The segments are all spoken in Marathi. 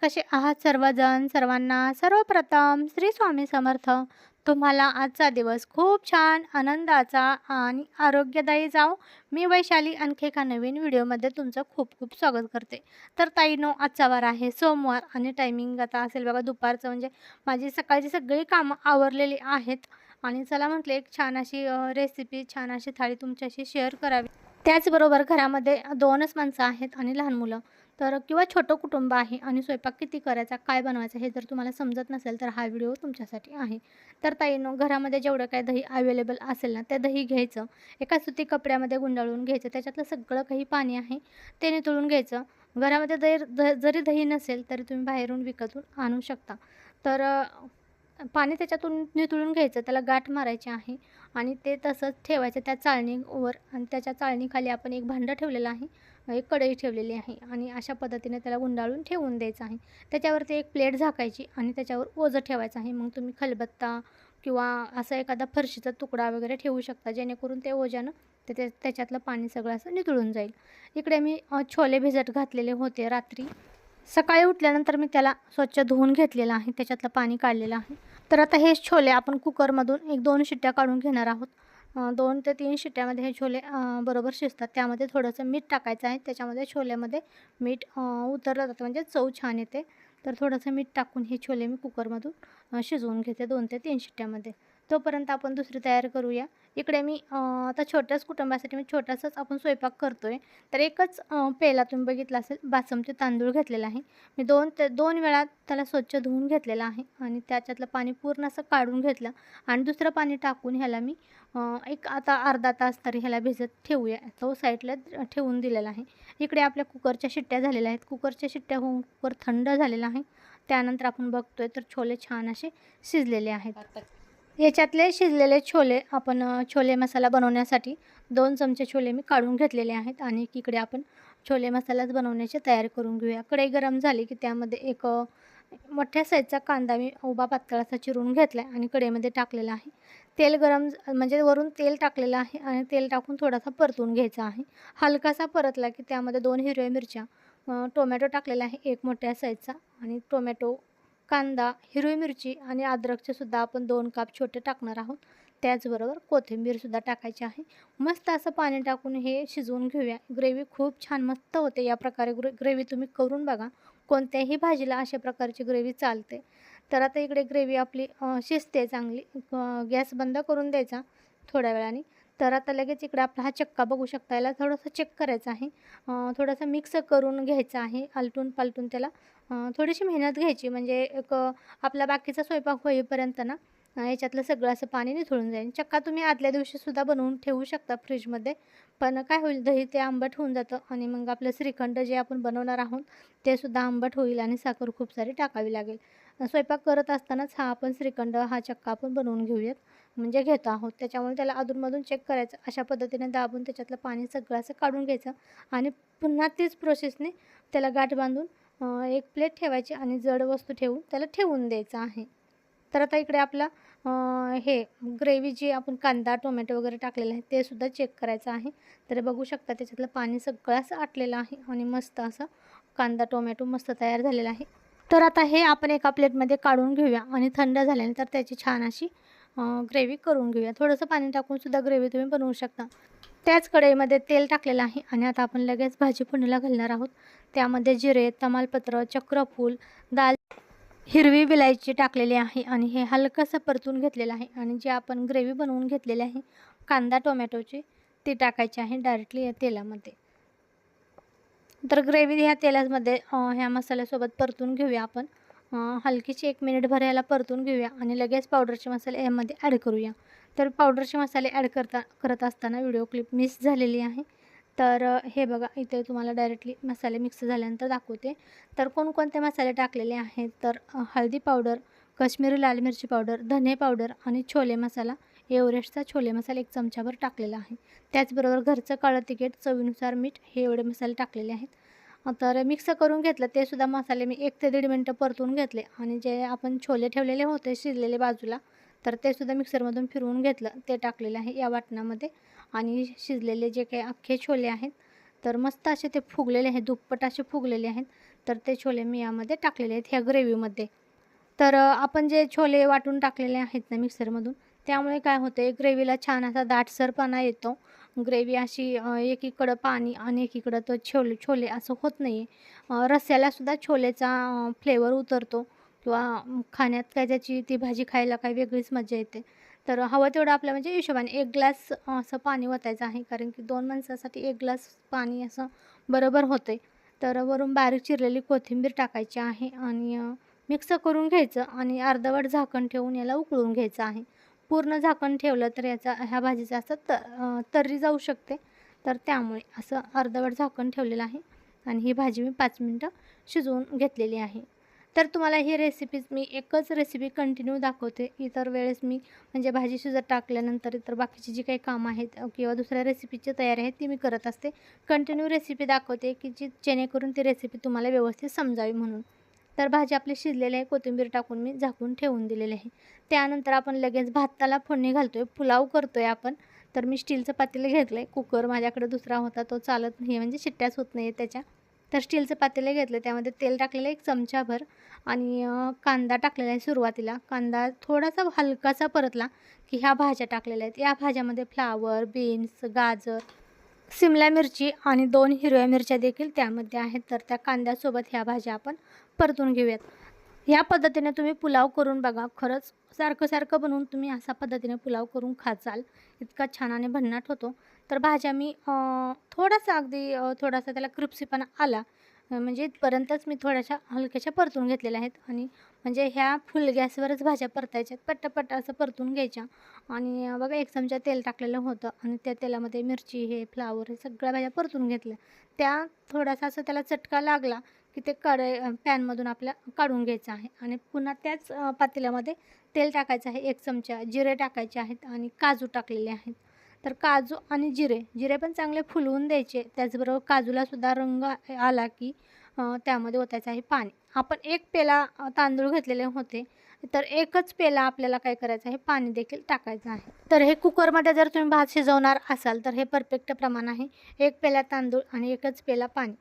कसे आहात सर्वजण? सर्वांना सर्वप्रथम श्री स्वामी समर्थ. तुम्हाला आजचा दिवस खूप छान आनंदाचा आणि आरोग्यदायी जाओ मी वैशाली आणखी एका नवीन व्हिडिओमध्ये तुमचं खूप खूप स्वागत करते. तर ताईनो आजचा वार आहे सोमवार आणि टायमिंग आता असेल बघा दुपारचं. म्हणजे माझी सकाळची सगळी कामं आवरलेली आहेत. आणि चला म्हटलं एक छान अशी रेसिपी छान अशी थाळी तुमच्याशी शेअर करावी. त्याचबरोबर घरामध्ये दोनच माणसं आहेत आणि लहान मुलं. तर किंवा छोटं कुटुंब आहे आणि स्वयंपाक किती करायचा काय बनवायचा हे जर तुम्हाला समजत नसेल तर हा व्हिडिओ तुमच्यासाठी आहे. तर ताईनो घरामध्ये जेवढं काय दही अवेलेबल असेल ना ते दही घ्यायचं. एका सुती कपड्यामध्ये गुंडाळून घ्यायचं. त्याच्यातलं सगळं काही पाणी आहे ते नितळून घ्यायचं. घरामध्ये दही द जरी दही नसेल तरी तुम्ही बाहेरून विकतून आणू शकता. तर पाणी त्याच्यातून नितळून घ्यायचं. त्याला गाठ मारायची आहे आणि ते तसंच ठेवायचं त्या चाळणीवर. आणि त्याच्या चाळणीखाली आपण एक भांडं ठेवलेलं आहे. एक कढई ठेवलेली आहे आणि अशा पद्धतीने त्याला गुंडाळून ठेवून द्यायचं आहे. त्याच्यावरती एक प्लेट झाकायची आणि त्याच्यावर ओझं ठेवायचं आहे. मग तुम्ही खलबत्ता किंवा असा एखादा फरशीचा तुकडा वगैरे ठेवू शकता जेणेकरून ते ओझ्यानं ते ते त्याच्यातलं पाणी सगळं असं नितळून जाईल. इकडे मी छोले भिजत घातलेले होते रात्री. सकाळी उठल्यानंतर मी त्याला स्वच्छ धुवून घेतलेलं आहे. त्याच्यातलं पाणी काढलेलं आहे. तर आता हे छोले आपण कुकरमधून एक दोन शिट्ट्या काढून घेणार आहोत. दोन ते तीन शिट्ट्यामध्ये हे छोले बरोबर शिजतात. त्यामध्ये थोडंसं मीठ टाकायचं आहे. त्याच्यामध्ये छोल्यामध्ये मीठ उतरलं जातं. म्हणजे चव छान येते. तर थोडंसं मीठ टाकून हे छोले मी कुकरमधून शिजवून घेते दोन ते तीन शिट्ट्यामध्ये. तोपर्यंत आपण दुसरी तयार करूया. इकडे मी आता छोट्याच कुटुंबासाठी मी छोटासाच आपण स्वयंपाक करतो आहे तर एकच पेला तुम्ही बघितला असेल बासमचे तांदूळ घेतलेला आहे. मी दोन ते दोन वेळा त्याला स्वच्छ धुवून घेतलेला आहे आणि त्याच्यातलं पाणी पूर्ण असं काढून घेतलं आणि दुसरं पाणी टाकून ह्याला मी एक आता अर्धा तास तरी ह्याला भिजत ठेवूया. तो साईडला ठेवून दिलेला आहे. इकडे आपल्या कुकरच्या शिट्ट्या झालेल्या आहेत. कुकरच्या शिट्ट्या होऊन कुकर थंड झालेला आहे. त्यानंतर आपण बघतोय तर छोले छान असे शिजलेले आहेत. याच्यातले शिजलेले छोले आपण छोले मसाला बनवण्यासाठी दोन चमचे छोले मी काढून घेतलेले आहेत आणि इकडे आपण छोले मसालाच बनवण्याची तयारी करून घेऊया. कढई गरम झाली की त्यामध्ये एक मोठ्या साईजचा कांदा मी उभा पातळाचा चिरून घेतला आहे आणि कढईमध्ये टाकलेला आहे. तेल गरम म्हणजे वरून तेल टाकलेलं आहे आणि तेल टाकून थोडासा परतून घ्यायचा आहे. हलकासा परतला की त्यामध्ये दोन हिरव्या मिरच्या टोमॅटो टाकलेला आहे एक मोठ्या साईजचा आणि टोमॅटो कांदा हिरवी मिरची आणि अद्रकचे सुद्धा आपण दोन काप छोटे टाकणार आहोत. त्याचबरोबर कोथिंबीरसुद्धा टाकायची आहे. मस्त असं पाणी टाकून हे शिजवून घेऊया. ग्रेव्ही खूप छान मस्त होते. या प्रकारे ग्रे ग्रेव्ही तुम्ही करून बघा. कोणत्याही भाजीला अशा प्रकारची ग्रेव्ही चालते. तर आता इकडे ग्रेव्ही आपली शिजते चांगली. गॅस बंद करून द्यायचा थोड्या वेळाने. तर आता लगेच इकडे आपला हा चक्का बघू शकता याला थोडंसं चेक करायचं आहे. थोडंसं मिक्स करून घ्यायचं आहे आलटून पालटून त्याला. थोडीशी मेहनत घ्यायची म्हणजे एक आपला बाकीचा स्वयंपाक होईपर्यंत ना याच्यातलं सगळं असं पाणी निथळून जाईल. चक्का तुम्ही आदल्या दिवशीसुद्धा बनवून ठेवू शकता फ्रीजमध्ये. पण काय होईल दही ते आंबट होऊन जातं आणि मग आपलं श्रीखंड जे आपण बनवणार आहोत ते सुद्धा आंबट होईल आणि साखर खूप सारी टाकावी लागेल. स्वयंपाक करत असतानाच हा आपण श्रीखंड हा चक्का आपण बनवून घेऊयात. म्हणजे घेतो आहोत. त्याच्यामुळे त्याला अधूनमधून चेक करायचं. अशा पद्धतीने दाबून त्याच्यातलं पाणी सगळं असं काढून घ्यायचं आणि पुन्हा तीच प्रोसेसने त्याला गाठ बांधून एक प्लेट ठेवायची आणि जड वस्तू ठेवून त्याला ठेवून द्यायचं आहे. तर आता इकडे आपला हे ग्रेव्ही जी आपण कांदा टोमॅटो वगैरे टाकलेलं आहे ते सुद्धा चेक करायचं आहे. तर बघू शकता त्याच्यातलं पाणी सगळं असं आटलेलं आहे आणि मस्त असं कांदा टोमॅटो मस्त तयार झालेला आहे. तर आता हे आपण एका प्लेटमध्ये काढून घेऊया आणि थंड झाल्यानंतर त्याची छान अशी ग्रेव्ही करून घेऊया. थोडंसं पाणी टाकूनसुद्धा ग्रेव्ही तुम्ही बनवू शकता. त्याच कढईमध्ये तेल टाकलेलं आहे आणि आता आपण लगेच भाजी फोडणीला घालणार आहोत. त्यामध्ये जिरे तमालपत्र चक्रफूल दाल हिरवी विलायची टाकलेली आहे आणि हे हलकंसं परतून घेतलेलं आहे आणि जे आपण ग्रेव्ही बनवून घेतलेली आहे कांदा टोमॅटोची ती टाकायची आहे डायरेक्टली या तेलामध्ये. तर ग्रेव्ही ह्या तेलामध्ये ह्या मसाल्यासोबत परतून घेऊया आपण. हलकीची एक एक मिनिटभर याला परतून घेऊया आणि लगेच पावडरचे मसाले यामध्ये ॲड करूया. तर पावडरचे मसाले ॲड करता करत असताना व्हिडिओ क्लिप मिस झालेली आहे. तर हे बघा इथे तुम्हाला डायरेक्टली मसाले मिक्स झाल्यानंतर दाखवते. तर कोणकोणते मसाले टाकलेले आहेत? तर हळदी पावडर काश्मीरी लाल मिरची पावडर धने पावडर आणि छोले मसाला. एव्हरेस्टचा छोले मसाला एक चमचाभर टाकलेला आहे. त्याचबरोबर घरचं काळं तिकीट चवीनुसार मीठ हे एवढे मसाले टाकलेले आहेत. तर मिक्स करून घेतलं. ते सुद्धा मसाले मी एक ते दीड मिनटं परतून घेतले. आणि जे आपण छोले ठेवलेले होते शिजलेले बाजूला तर ते सुद्धा मिक्सरमधून फिरवून घेतलं. ते टाकलेलं आहे या वाटणामध्ये. आणि शिजलेले जे काही अख्खे छोले आहेत तर मस्त असे ते फुगलेले आहेत दुप्पट असे फुगलेले आहेत. तर ते छोले मी यामध्ये टाकलेले आहेत ह्या ग्रेव्हीमध्ये तर आपण जे छोले वाटून टाकलेले आहेत ना मिक्सरमधून त्यामुळे काय होते ग्रेव्हीला छान असा दाटसरपणा येतो. ग्रेव्ही अशी एकीकडं पाणी आणि एकीकडं तो छोले छोले असं होत नाही आहे रस्स्यालासुद्धा छोलेचा फ्लेवर उतरतो किंवा खाण्यात काय त्याची ती भाजी खायला काही वेगळीच मजा येते. तर हवं तेवढं आपल्या म्हणजे हिशोबाने एक ग्लास असं पाणी ओतायचं आहे कारण की दोन माणसासाठी एक ग्लास पाणी असं बरोबर होते तर वरून बारीक चिरलेली कोथिंबीर टाकायची आहे आणि मिक्स करून घ्यायचं आणि अर्धवट झाकण ठेवून याला उकळून घ्यायचं आहे. पूर्ण झाकण ठेवलं तर याचा ह्या भाजीचा असं तर तर्री जाऊ शकते. तर त्यामुळे असं अर्धवट झाकण ठेवलेलं आहे. आणि ही भाजी मी पाच मिनटं शिजवून घेतलेली आहे. तर तुम्हाला ही रेसिपीज मी एकच रेसिपी कंटिन्यू दाखवते. इतर वेळेस मी म्हणजे भाजी शिजत टाकल्यानंतर इतर बाकीची जी काही कामं आहेत किंवा दुसऱ्या रेसिपीची तयारी आहे ती मी करत असते. कंटिन्यू रेसिपी दाखवते की जी जेणेकरून ती रेसिपी तुम्हाला व्यवस्थित समजावी म्हणून. तर भाजी आपली शिजलेली आहे कोथिंबीर टाकून मी झाकून ठेवून दिलेली आहे. त्यानंतर आपण लगेच भाताला फोडणी घालतो आहे पुलाव करतो आहे आपण. तर मी स्टीलचं पातेलं घेतलं आहे कुकर माझ्याकडे दुसरा होता तो चालत नाही म्हणजे शिट्ट्याच होत नाही त्याच्या. तर स्टीलचं पातेलं घेतलं त्यामध्ये तेल टाकलेलं एक चमचाभर आणि कांदा टाकलेला आहे सुरुवातीला. कांदा थोडासा हलकासा परतला की ह्या भाज्या टाकलेल्या आहेत. या भाज्यामध्ये फ्लावर बीन्स गाजर सिमला मिरची आणि दोन हिरव्या मिरच्या देखील त्यामध्ये आहेत. तर त्या कांद्यासोबत ह्या भाज्या आपण परतून घेऊयात. ह्या पद्धतीने तुम्ही पुलाव करून बघा. खरंच सारखं सारखं बनवून तुम्ही अशा पद्धतीने पुलाव करून खाचाल. इतका छान आणि भन्नाट होतो. तर भाज्या मी थोडासा अगदी थोडासा त्याला क्रिप्सीपणा आला. म्हणजे इथपर्यंतच मी थोड्याशा हलक्याशा परतून घेतलेल्या आहेत. आणि म्हणजे ह्या फुल गॅसवरच भाज्या परतायच्या पट्टपट्ट असं परतून घ्यायच्या. आणि बघा एक चमचा तेल टाकलेलं होतं. आणि त्या तेलामध्ये मिरची हे फ्लावर हे सगळ्या भाज्या परतून घेतल्या. त्या थोडासा असं त्याला चटका लागला की ते कढई पॅनमधून आपल्या काढून घ्यायचं आहे. आणि पुन्हा त्याच पातेल्यामध्ये तेल टाकायचं आहे. एक चमचा जिरे टाकायचे आहेत आणि काजू टाकलेले आहेत. तर काजू आणि जिरे जिरे पण चांगले फुलवून द्यायचे. त्याचबरोबर काजूलासुद्धा रंग आला की त्यामध्ये ओतायचं आहे पाणी. आपण एक पेला तांदूळ घेतलेले होते तर एकच पेला आपल्याला काय करायचं आहे? पाणी देखील टाकायचं आहे. तर हे कुकरमध्ये जर तुम्ही भात शिजवणार असाल तर हे परफेक्ट प्रमाण आहे. एक पेला तांदूळ आणि एकच पेला पाणी.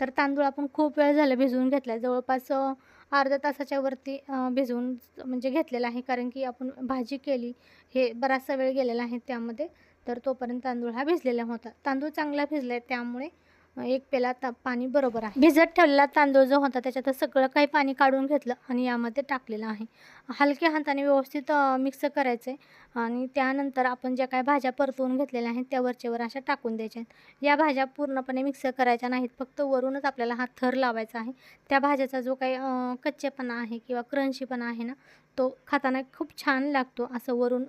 तर तांदूळ आपण खूप वेळ झालं भिजवून घेतला आहे जवळपास अर्धा अर्ध्या तासाच्या वरती भिजवून म्हणजे घेतलेला आहे. कारण की आपण भाजी केली हे बराचसा वेळ गेलेला आहे त्यामध्ये. तर तोपर्यंत तांदूळ हा भिजलेला होता. तांदूळ चांगला भिजला आहे त्यामुळे एक पेला ता पाणी बरोबर आहे. भिजत ठेवलेला तांदूळ जो होता त्याच्यात सगळं काही पाणी काढून घेतलं आणि यामध्ये टाकलेलं आहे. हलक्या हाताने व्यवस्थित मिक्स करायचं आहे आणि त्यानंतर आपण ज्या काही भाज्या परतवून घेतलेल्या आहेत त्या वरचेवर अशा टाकून द्यायच्या आहेत. या भाज्या पूर्णपणे मिक्स करायच्या नाहीत. फक्त वरूनच आपल्याला हा थर लावायचा आहे. त्या भाज्याचा जो काही कच्चेपणा आहे किंवा क्रंचीपणा आहे ना तो खाताना खूप छान लागतो असं वरून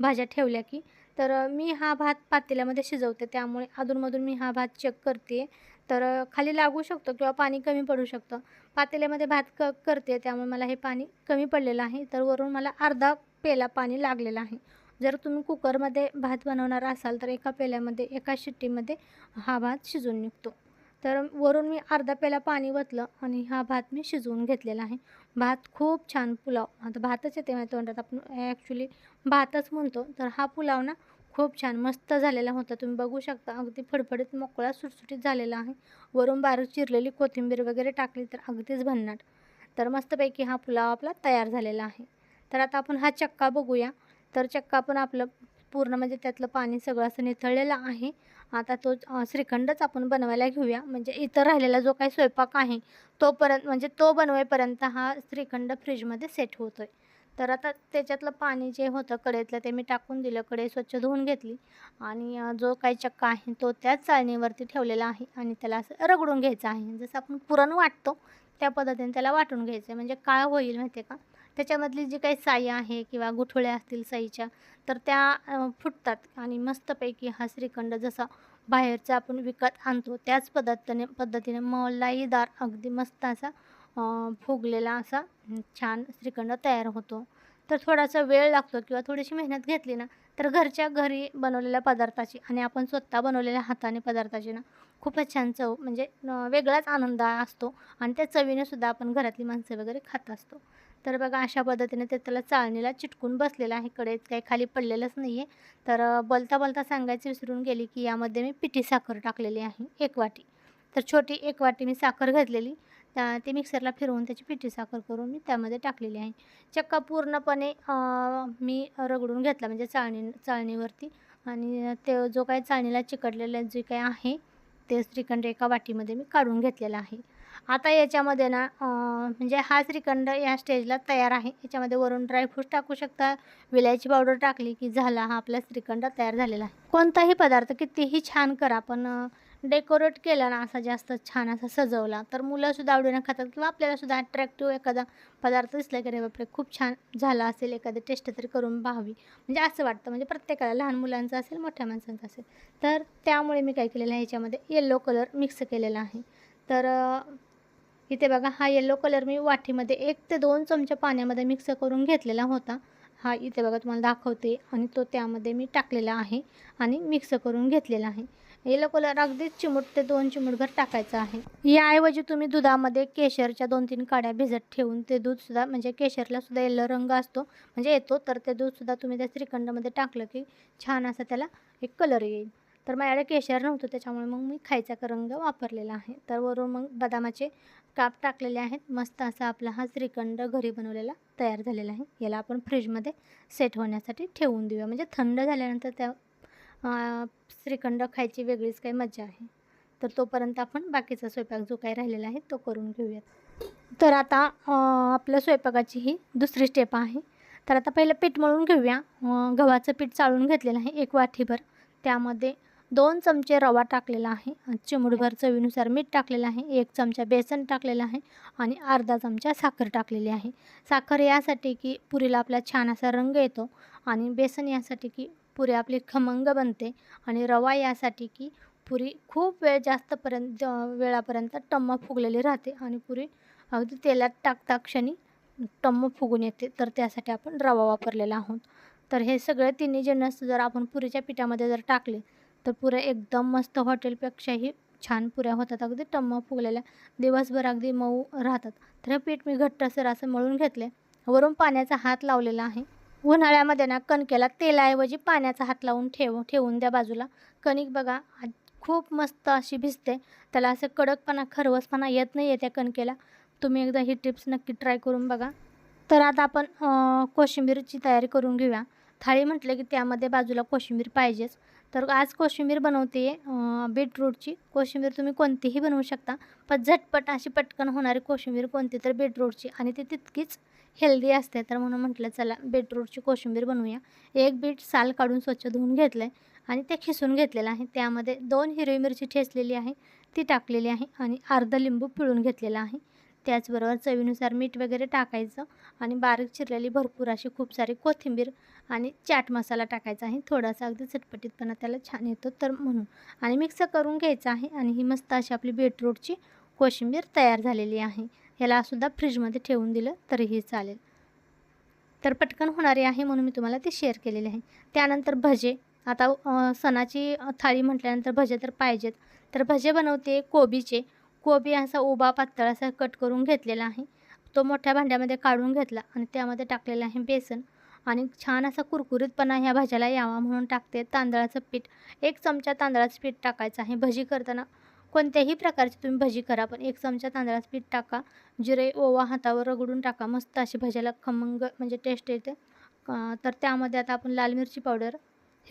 भाज्या ठेवल्या की. तर मी हा भात पातेल्यामध्ये शिजवते. त्यामुळे अधूनमधून मी हा भात चेक करते तर खाली लागू शकतो किंवा पाणी कमी पडू शकतं. पातेल्यामध्ये भात क करते त्यामुळे मला हे पाणी कमी पडलेलं आहे. तर वरून मला अर्धा पेला पाणी लागलेलं आहे. जर तुम्ही कुकरमध्ये भात बनवणार असाल तर एका पेल्यामध्ये एका शिट्टीमध्ये हा भात शिजून निघतो. तर वरून मी अर्धा पेला पाणी ओतलं आणि हा भात मी शिजवून घेतलेला आहे. भात खूप छान पुलाव. आता भातच येते माझ्या तोंडात. आपण ॲक्च्युली भातच म्हणतो. तर हा पुलाव ना खूप छान मस्त झालेला होता. तुम्ही बघू शकता. अगदी फडफडीत मोकळा सुटसुटीत झालेला आहे. वरून बारीक चिरलेली कोथिंबीर वगैरे टाकली तर अगदीच भन्नाट. तर मस्तपैकी हा पुलाव आपला तयार झालेला आहे. तर आता आपण हा चक्का बघूया. तर चक्का पण आपलं पूर्ण म्हणजे त्यातलं पाणी सगळं असं निथळलेलं आहे. आता तो श्रीखंडच आपण बनवायला घेऊया. म्हणजे इतर राहिलेला जो काही स्वयंपाक आहे तोपर्यंत म्हणजे तो बनवेपर्यंत हा श्रीखंड फ्रीजमध्ये सेट होतो आहे तर आता त्याच्यातलं पाणी जे होतं कडेतलं ते मी टाकून दिलं. कडे स्वच्छ धुवून घेतली. आणि जो काही चक्का आहे तो त्याच चाळणीवरती ठेवलेला आहे. आणि त्याला असं रगडून घ्यायचं आहे. जसं आपण पुरण वाटतो त्या पद्धतीने त्याला वाटून घ्यायचं आहे. म्हणजे काय होईल माहिती आहे का? त्याच्यामधली जी काही साई आहे किंवा गुठळ्या असतील साईच्या तर त्या फुटतात आणि मस्तपैकी हा श्रीखंड जसा बाहेरचा आपण विकत आणतो त्याच पद्धतीने पद्धतीने मलाईदार अगदी मस्त असा फुगलेला असा छान श्रीखंड तयार होतो. तर थोडासा वेळ लागतो किंवा थोडीशी मेहनत घेतली ना तर घरच्या घरी बनवलेल्या पदार्थाची आणि आपण स्वतः बनवलेल्या हाताने पदार्थाची ना खूपच छान चव म्हणजे वेगळाच आनंद असतो आणि त्या चवीने सुद्धा आपण घरातली माणसं वगैरे खात असतो. तर बघा अशा पद्धतीने ते त्याला चाळणीला चिटकून बसलेलं आहे. कडेत काही खाली पडलेलंच नाही आहे तर बलता बोलता बोलता सांगायचं विसरून गेली की यामध्ये मी पिठी साखर टाकलेली आहे एक वाटी. तर छोटी एक वाटी मी साखर घातलेली. त्या ते मिक्सरला फिरवून त्याची पिठी साखर करून मी त्यामध्ये टाकलेली आहे. चक्का पूर्णपणे मी रगडून घेतला म्हणजे चाळणी चाळणीवरती. आणि ते जो काही चाळणीला चिकटलेलं जे काही आहे ते श्रीखंड एका वाटीमध्ये मी काढून घेतलेलं आहे. आता याच्यामध्ये ना म्हणजे हा श्रीखंड या स्टेजला तयार आहे. याच्यामध्ये वरून ड्रायफ्रूट टाकू शकता. विलायची पावडर टाकली की झाला हा आपला श्रीखंड तयार झालेला आहे. कोणताही पदार्थ कितीही छान करा पण डेकोरेट केला ना असा जास्त छान असा सजवला तर मुलंसुद्धा आवडीनं खातात किंवा आपल्यालासुद्धा अट्रॅक्टिव्ह एखादा पदार्थ दिसला की रे बापरे खूप छान झाला असेल एखादी टेस्ट तरी करून पाहावी. म्हणजे असं वाटतं. म्हणजे प्रत्येकाला लहान मुलांचं असेल मोठ्या माणसांचं असेल. तर त्यामुळे मी काय केलेलं आहे याच्यामध्ये येल्लो कलर मिक्स केलेला आहे. तर इथे बघा हा येल्लो कलर मी वाटीमध्ये एक ते दोन चमचे पाण्यामध्ये मिक्स करून घेतलेला होता. हा इथे बघा तुम्हाला दाखवते. आणि तो त्यामध्ये मी टाकलेला आहे आणि मिक्स करून घेतलेला आहे. येलो कलर अगदीच चिमूट ते दोन चिमूटभर टाकायचं आहे. याऐवजी तुम्ही दुधामध्ये केशरच्या दोन तीन काड्या भिजत ठेवून ते दूधसुद्धा म्हणजे केशरला सुद्धा येल्लो रंग असतो म्हणजे येतो तर ते दूधसुद्धा तुम्ही त्या श्रीखंडामध्ये टाकलं की छान असा त्याला एक कलर येईल. तर माझ्याकडे केशर नव्हतं त्याच्यामुळे मग मी खायचा रंग वापरलेला आहे. तर वरून मग बदामाचे काप टाकलेले आहेत. मस्त असा आपला हा श्रीखंड घरी बनवलेला तयार झालेला आहे. याला आपण फ्रीजमध्ये सेट होण्यासाठी ठेवून देऊया. म्हणजे थंड झाल्यानंतर त्या श्रीखंड खायची वेगळीच काही मजा आहे. तर तोपर्यंत आपण बाकीचा स्वयंपाक जो काही राहिलेला आहे तो करून घेऊयात. तर आता आपल्या स्वयंपाकाची ही दुसरी स्टेप आहे. तर आता पहिलं पीठ मळून घेऊया. गव्हाचं पीठ चाळून घेतलेलं आहे एक वाटीभर. त्यामध्ये दोन चमचे रवा टाकलेला आहे. आणि चवीनुसार मीठ टाकलेलं आहे. एक चमचा बेसन टाकलेला आहे आणि अर्धा चमचा साखर टाकलेली आहे. साखर यासाठी की पुरीला आपला छान असा रंग येतो आणि बेसन यासाठी की पुरी आपली खमंग बनते आणि रवा यासाठी की पुरी खूप वेळ जास्तपर्यंत वेळापर्यंत टम्म फुगलेली राहते आणि पुरी अगदी तेलात टाकता क्षणी टम्म फुगून येते. तर त्यासाठी आपण रवा वापरलेला आहोत. तर हे सगळे तिन्ही जिन्नस जर आपण पुरीच्या पिठामध्ये जर टाकले तर पुऱ्या एकदम मस्त हॉटेलपेक्षाही छान पुऱ्या होतात. अगदी टम्म फुगलेल्या दिवसभर अगदी मऊ राहतात. तर हे पीठ मी घट्टसर असं मळून घेतले. वरून पाण्याचा हात लावलेला आहे. उन्हाळ्यामध्ये ना कणकेला तेलाऐवजी पाण्याचा हात लावून ठेव ठेवून द्या बाजूला. कणिक बघा खूप मस्त अशी भिजते. त्याला असं कडकपणा खरवसपणा येत नाही आहे त्या कणकेला. तुम्ही एकदा ही टिप्स नक्की ट्राय करून बघा. तर आता आपण कोशिंबीरची तयारी करून घेऊया. थाळी म्हटलं की त्यामध्ये बाजूला कोशिंबीर पाहिजेच. तर आज कोशिंबीर बनवते आहे बीटरूटची. कोशिंबीर तुम्ही कोणतीही बनवू शकता पण झटपट अशी पटकन होणारी कोशिंबीर कोणती तर बीटरूटची. आणि ती तितकीच हेल्दी असते तर म्हणून म्हटलं चला बीटरूटची कोशिंबीर बनवूया. एक बीट साल काढून स्वच्छ धुवून घेतलं आहे आणि ते खिसून घेतलेलं आहे. त्यामध्ये दोन हिरवी मिरची ठेचलेली आहे ती टाकलेली आहे आणि अर्धा लिंबू पिळून घेतलेला आहे. त्याचबरोबर चवीनुसार मीठ वगैरे टाकायचं आणि बारीक चिरलेली भरपूर अशी खूप सारी कोथिंबीर आणि चाट मसाला टाकायचा आहे. थोडासा अगदी चटपटीतपणा त्याला छान येतो तर म्हणून. आणि मिक्स करून घ्यायचा आहे आणि ही मस्त अशी आपली बीटरूटची कोशिंबीर तयार झालेली आहे. ह्यालासुद्धा फ्रीजमध्ये ठेवून दिलं तरीही चालेल. तर पटकन होणारी आहे म्हणून मी तुम्हाला ते शेअर केलेले आहे. त्यानंतर भजे. आता सणाची थाळी म्हटल्यानंतर भजे तर पाहिजेत. तर भजे बनवते कोबीचे. कोबी असा उभा पातळ असा कट करून घेतलेला आहे. तो मोठ्या भांड्यामध्ये काढून घेतला आणि त्यामध्ये टाकलेला आहे बेसन. आणि छान असा कुरकुरीतपणा ह्या भाज्याला यावा म्हणून टाकते तांदळाचं पीठ. एक चमचा तांदळाचं पीठ टाकायचं आहे. भजी करताना कोणत्याही प्रकारची तुम्ही भजी करा पण एक चमचा तांदळाचं पीठ टाका. जिरे ओवा हातावर रगडून टाका. मस्त अशी भाज्याला खमंग म्हणजे टेस्ट येते. तर त्यामध्ये आता आपण लाल मिरची पावडर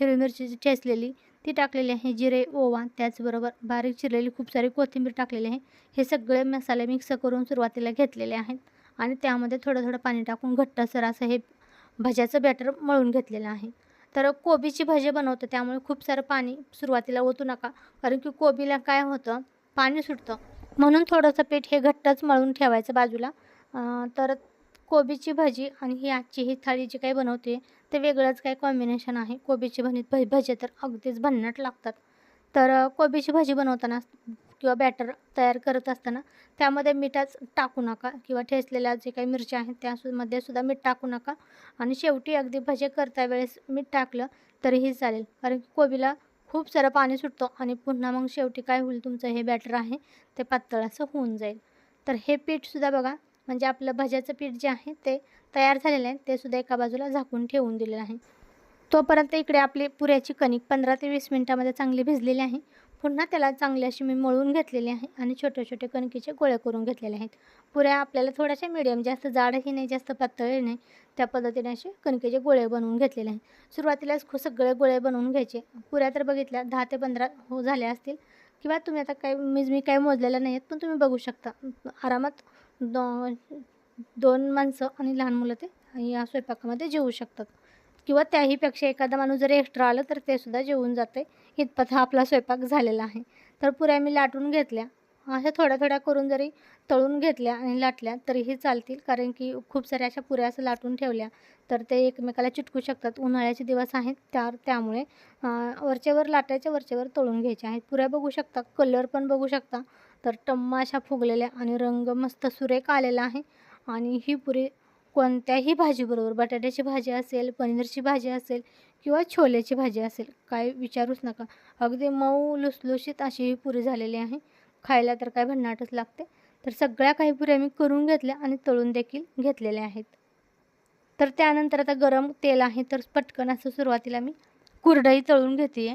हिरवी मिरचीची ठेचलेली ती टाकलेली आहे. जिरे ओवा त्याचबरोबर बारीक चिरलेली खूप सारी कोथिंबीर टाकलेली आहे. हे सगळे मसाले मिक्स करून सुरुवातीला घेतलेले आहेत. आणि त्यामध्ये थोडं थोडं पाणी टाकून घट्टसर असं हे भज्याचं बॅटर मळून घेतलेलं आहे. तर कोबीची भजी बनवतो त्यामुळे खूप सारं पाणी सुरुवातीला ओतू नका. कारण की कोबीला काय होतं पाणी सुटतं. म्हणून थोडंसं पीठ हे घट्टच मळून ठेवायचं बाजूला. तर कोबीची भजी आणि ही आजची ही थाळी जी काही बनवते ते वेगळंच काही कॉम्बिनेशन आहे. कोबीची भनीत भ भजे तर अगदीच भन्नाट लागतात. तर कोबीची भाजी बनवताना किंवा बॅटर तयार करत असताना त्यामध्ये मीठच टाकू नका किंवा ठेचलेल्या जे काही मिरच्या आहेत त्यामध्ये सुद्धा मीठ टाकू नका. आणि शेवटी अगदी भजे करता वेळेस मीठ टाकलं तरीही चालेल. कारण की कोबीला खूप सारं पाणी सुटतं आणि पुन्हा मग शेवटी काय होईल तुमचं हे बॅटर आहे ते पातळ असं होऊन जाईल. तर हे पीठसुद्धा बघा म्हणजे आपलं भज्याचं पीठ जे आहे ते तयार झालेलं आहे ते सुद्धा एका बाजूला झाकून ठेवून दिलेलं आहे. तोपर्यंत इकडे आपली पुऱ्याची कणिक पंधरा ते वीस मिनटामध्ये चांगली भिजलेली आहे. पुन्हा त्याला चांगली अशी मी मळून घेतलेली आहे आणि छोटे छोटे कणकीचे गोळे करून घेतलेले आहेत. पुऱ्या आपल्याला थोड्याशा मिडियम जास्त जाडही नाही जास्त पातळही नाही त्या पद्धतीने असे कणकेचे गोळे बनवून घेतलेले आहेत. सुरुवातीलाच खूप सगळे गोळे बनवून घ्यायचे. पुऱ्या तर बघितल्या दहा ते पंधरा हो झाल्या असतील. किंवा तुम्ही आता काही मीज मी काही मोजलेलं नाही आहेत पण तुम्ही बघू शकता. आरामात दो दोन माणसं आणि लहान मुलं ते या स्वयंपाकामध्ये जेवू शकतात. किंवा त्याहीपेक्षा एखादा माणूस जरी एक्स्ट्रा आलं तर ते सुद्धा जेवून जाते इतपत हा आपला स्वयंपाक झालेला आहे. तर पुऱ्या मी लाटून घेतल्या. अशा थोड्या थोड्या करून जरी तळून घेतल्या आणि लाटल्या तरीही चालतील. कारण की खूप साऱ्या अशा पुऱ्या असं लाटून ठेवल्या. तर ते एकमेकाला चिटकू शकतात. उन्हाळ्याचे दिवस आहेत. त्या त्यामुळे वरचेवर लाटायच्या वरचेवर तळून घ्यायचे आहेत. पुऱ्या बघू शकता. कलर पण बघू शकता. तर टम्मा अशा फुगलेल्या आणि रंग मस्त सुरेख आलेला आहे. आणि ही पुरी कोणत्याही भाजीबरोबर बटाट्याची भाजी असेल पनीरची भाजी असेल किंवा छोल्याची भाजी असेल काय विचारूच नका. अगदी मऊ लुसलुशीत अशी ही पुरी झालेली आहे. खायला तर काय भन्नाटच लागते. तर सगळ्या काही पुऱ्या मी करून घेतल्या आणि तळून देखील घेतलेल्या आहेत. तर त्यानंतर आता गरम तेल आहे तर पटकन असं सुरुवातीला मी कुरडई तळून घेते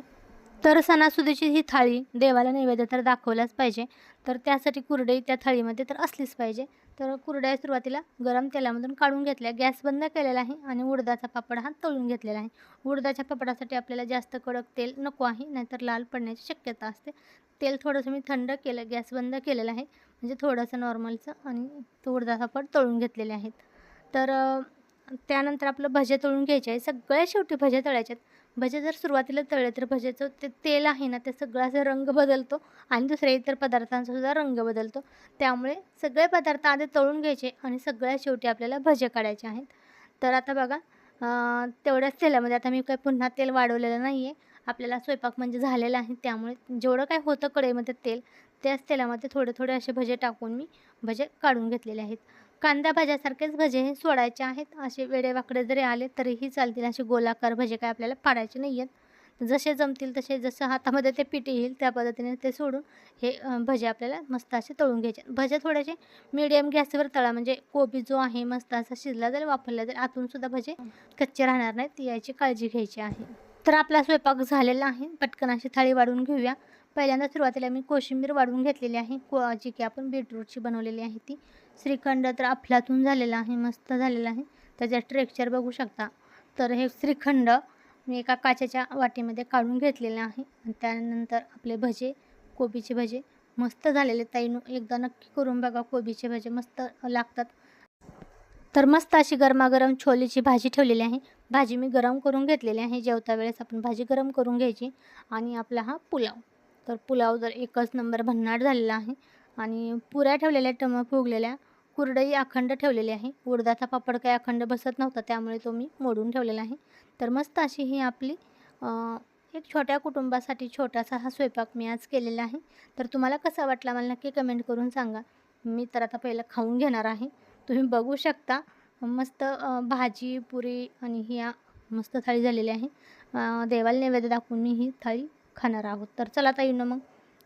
तर सणासुदीची ही थाळी देवाला नैवेद्य तर दाखवलाच पाहिजे. तर त्यासाठी कुरडई त्या थाळीमध्ये तर असलीच पाहिजे. तर कुरड्या सुरुवातीला गरम तेलामधून काढून घेतल्या. गॅस बंद केलेला आहे आणि उडदाचा पापड हा तळून घेतलेला आहे. उडदाच्या पापडासाठी आपल्याला जास्त कडक तेल नको आहे नाहीतर लाल पडण्याची शक्यता असते. तेल थोडंसं मी थंड केलं गॅस बंद केलेलं आहे. म्हणजे थोडंसं नॉर्मलचं आणि तो उडदाचा पापड तळून घेतलेले आहेत. तर त्यानंतर आपलं भजे तळून घ्यायचे आहे. सगळ्या शेवटी भजे तळायचे आहेत. भजे जर सुरुवातीला तळले तर भजेचं ते तेल आहे ना ते सगळ्याचा रंग बदलतो आणि दुसऱ्या इतर पदार्थांचासुद्धा रंग बदलतो. त्यामुळे सगळे पदार्थ आधी तळून घ्यायचे आणि सगळ्या शेवटी आपल्याला भजे काढायचे आहेत. तर आता बघा तेवढ्याच तेलामध्ये आता मी काही पुन्हा तेल वाढवलेलं नाही आहे आपल्याला स्वयंपाक म्हणजे झालेला आहे त्यामुळे जेवढं काय होतं कढईमध्ये तेल त्याच तेलामध्ये थोडे थोडे असे भजे टाकून मी भजे काढून घेतलेले आहेत. कांदा भाज्यासारखेच भजे हे सोडायचे आहेत. असे वेडेवाकडे जरी आले तरीही चालतील असे गोलाकार भजे काय आपल्याला पाडायचे नाही आहेत. जसे जमतील तसे जसं हातामध्ये ते पिठी येईल त्या पद्धतीने ते सोडून हे भजे आपल्याला मस्त असे तळून घ्यायचे भजे थोडेसे मिडियम गॅसवर तळा. म्हणजे कोबी जो आहे मस्त असा शिजला जरी वापरला तरी आतूनसुद्धा भजे कच्चे राहणार नाहीत. याची काळजी घ्यायची आहे. तर आपला स्वयंपाक झालेला आहे. पटकन अशी थाळी वाढून घेऊया. पहिल्यांदा सुरुवातीला मी कोशिंबीर वाढून घेतलेली आहे. को जी की आपण बीटरूटची बनवलेली आहे ती. श्रीखंड तर अफलातून झालेला आहे मस्त झालेला आहे. त्याचं ट्रेक्चर बघू शकता. तर हे श्रीखंड मी एका काचेच्या वाटीमध्ये काढून घेतलेले आहे. आणि त्यानंतर आपले भजे कोबीचे भजे मस्त झालेले. ताईनू एकदा नक्की करून बघा कोबीचे भजे मस्त लागतात. तर मस्त अशी गरमागरम छोलेची भाजी ठेवलेली आहे. भाजी मी गरम करून घेतलेली आहे. जेवता वेळेस आपण भाजी गरम करून घ्यायची. आणि आपला हा पुलाव. तर पुलाव जर एकच नंबर भन्नाट झालेला आहे. आणि पुऱ्या ठेवलेल्या टम फुगलेल्या. कुरडई अखंड ठेवलेली आहे. उडदाचा पापड काही अखंड बसत नव्हता त्यामुळे तो मी मोडून ठेवलेला आहे. तर मस्त अशी ही आपली एक छोट्या कुटुंबासाठी छोटासा हा स्वयंपाक मी आज केलेला आहे. तर तुम्हाला कसा वाटला मला नक्की कमेंट करून सांगा. मी तर आता पहिलं खाऊन घेणार आहे. तुम्ही बघू शकता मस्त भाजी पुरी आणि ही मस्त थाळी झालेली आहे. देवाला नैवेद्य दाखवून मी ही थाळी खाणार आहोत. तर चला ताईनं मग.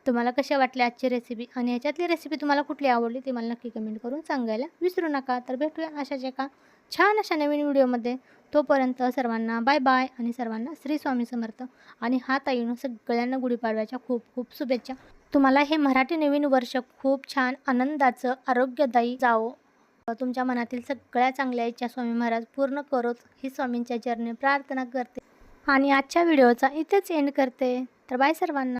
तुम्हाला कशा वाटल्या आजची रेसिपी आणि ह्याच्यातली रेसिपी तुम्हाला कुठली आवडली ते मला नक्की कमेंट करून सांगायला विसरू नका. तर भेटूया अशाच एका छान अशा नवीन व्हिडिओमध्ये तोपर्यंत सर्वांना बाय बाय आणि सर्वांना श्री स्वामी समर्थ. आणि हा ताईनं सगळ्यांना गुढीपाडव्याच्या खूप खूप शुभेच्छा. तुम्हाला हे मराठी नवीन वर्ष खूप छान आनंदाचं आरोग्यदायी जावो. तुमच्या मनातील सगळ्या चांगल्या इच्छा स्वामी महाराज पूर्ण करोत. ही स्वामींच्या चरणी प्रार्थना करते. आणि आजच्या व्हिडिओचा इथेच एंड करते. तर बाय सर्वांना.